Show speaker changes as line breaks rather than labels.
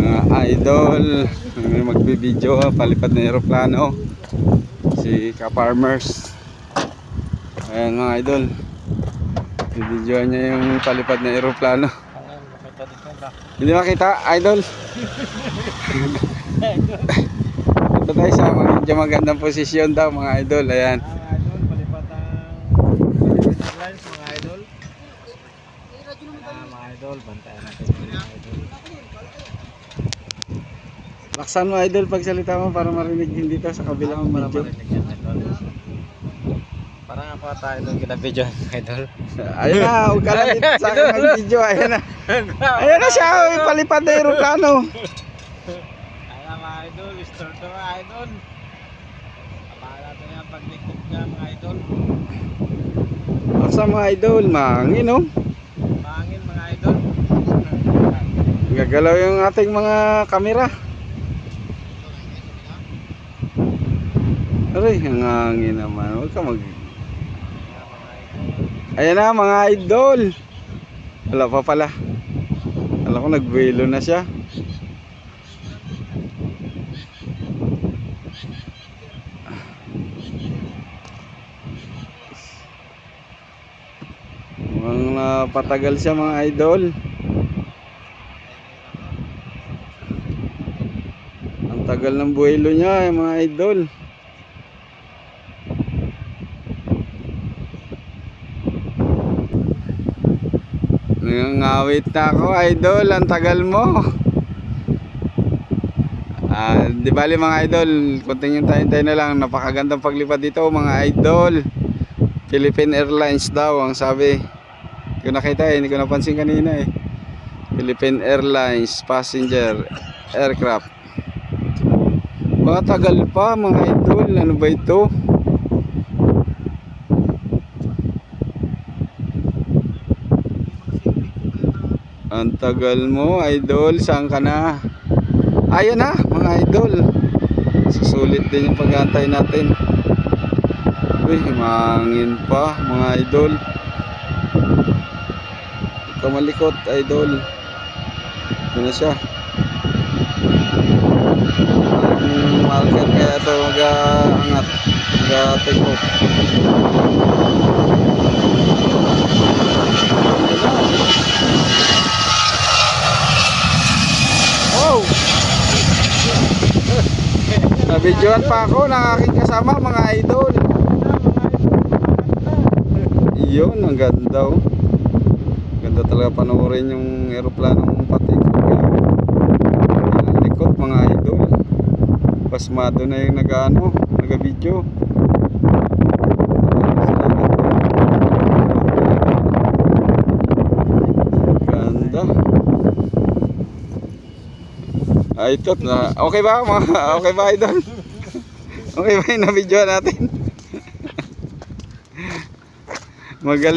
Mga idol, may magbibideo, palipad na aeroplano. Si Ka-Farmers. Ayan mga idol. Bibidyo niya yung palipad na aeroplano. Hindi makita, idol. Ito tayo sa medyo magandang posisyon daw mga idol. Ayan.
Mga idol, palipat ang Philippine Airlines, mga idol. Ah, mga idol, bantayan natin mga idol.
Laksan mo idol pagsalita mo para marinig din dito sa kabilang
Para
video.
yan, idol. Parang ako tayo doon kinabidyo, idol.
Ayun na, huwag ka lang sa akin mag-video. Ayun na. Ayun na siya, oh, palipad na aeroplano.
Ayan mga idol, start na mga idol. Kapala natin yung paglikod niya mga idol.
Laksan mga idol, mangin oh.
Pangin mga idol.
Gagalaw yung ating mga kamera. Aray, ang hangin naman. Huwag ka mag... Ayan na mga idol. Wala pa pala. Alam ko nagbuelo na siya. Mukhang napatagal siya mga idol. Ang tagal ng buhelo niya eh, mga idol. Nangangawit na ako idol, ang tagal mo. Ah, di bali mga idol, kunting yung tayo na lang, napakagandang paglipad dito mga idol. Philippine Airlines daw ang sabi. Hindi ko nakita eh, hindi ko napansin kanina eh. Philippine Airlines passenger aircraft. Matagal pa mga idol, ano ba ito? Ang tagal mo, idol. Saan ka na? Ayun na, mga idol. Susulit din yung pag-antay natin. Uy, mangin pa, mga idol. Huwag ka malikot, idol. Ito na siya. Ang marker kaya ito mag-angat. Mag-take off. Nabidyoan pa ako ng aking kasama mga idol. Iyon, ang ganda oh. Ganda talaga panoorin yung aeroplanong pati ko. Ang likot mga idol. Pasmado na yung nag-ano, nag-video. Ganda. Ay, ito na. Okay ba? mga- Okay ba, idol? Okay ba yung na-video natin? Magala.